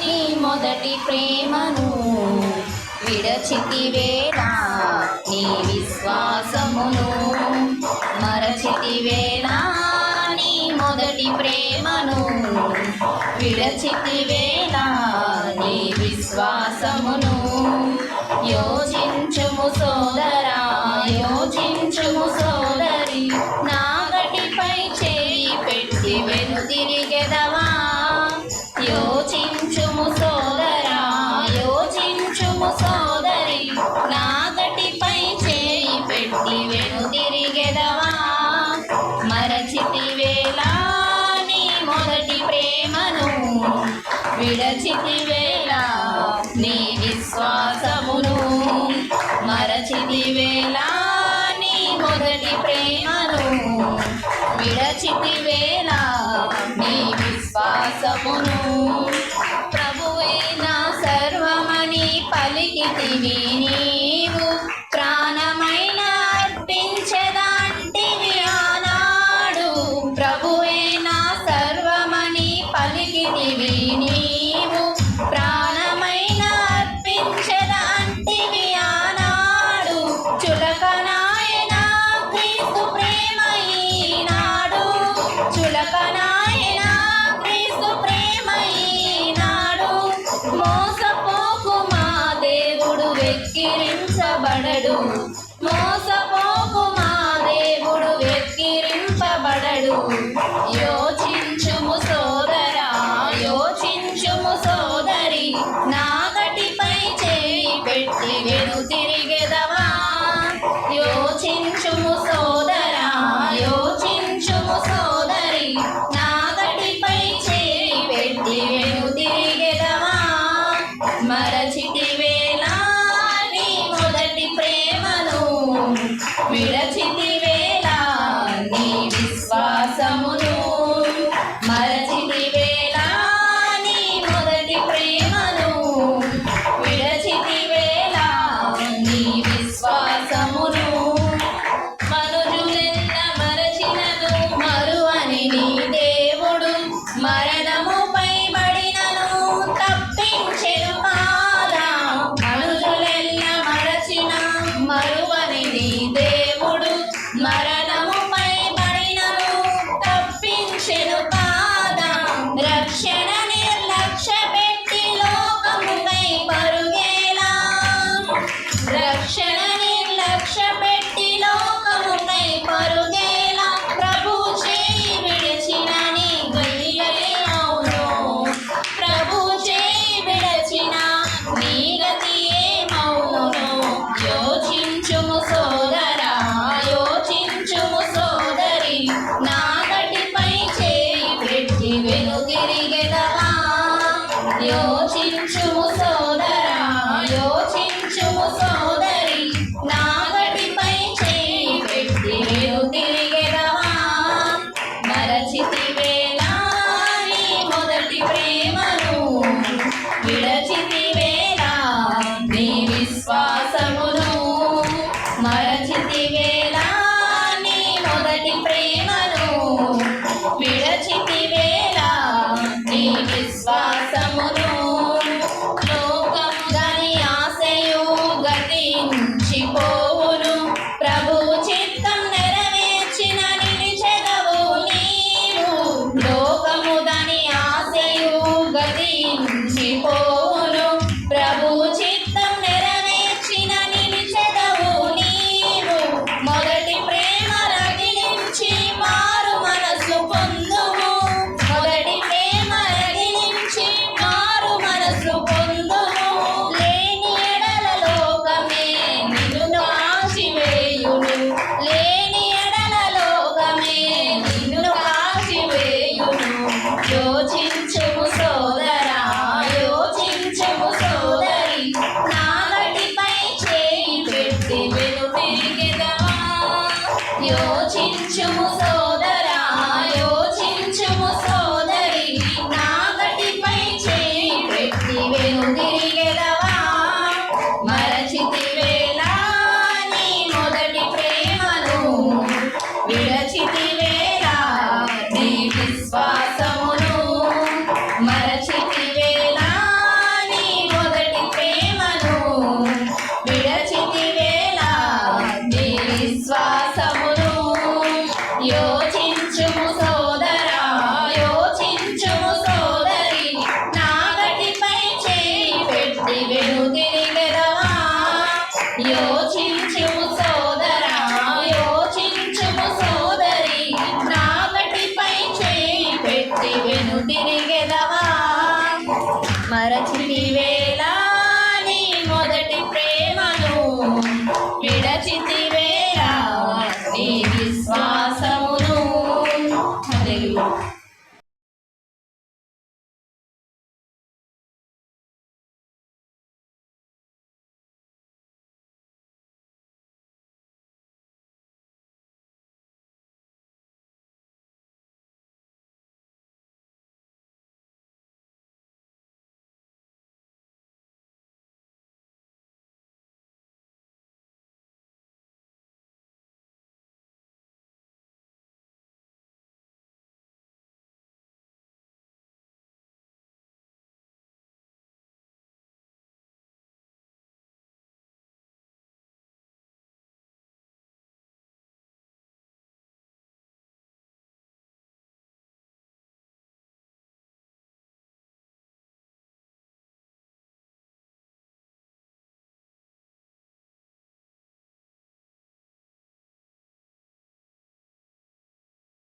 నీ మొదటి ప్రేమను విడచితి వేళ నీ విశ్వాసమును. మరచితి వేళ నీ మొదటి ప్రేమను విడచితి వేళ నీ విశ్వాసమును. యోచించుము సోదర విడచితివేళ నీ విశ్వాసమును మరచితివేళ నీ మొదటి ప్రేమను విడచితివేళ నీ విశ్వాసమును. ప్రభువే నా సర్వమని పలికితివి tirigueda విశ్వాసమును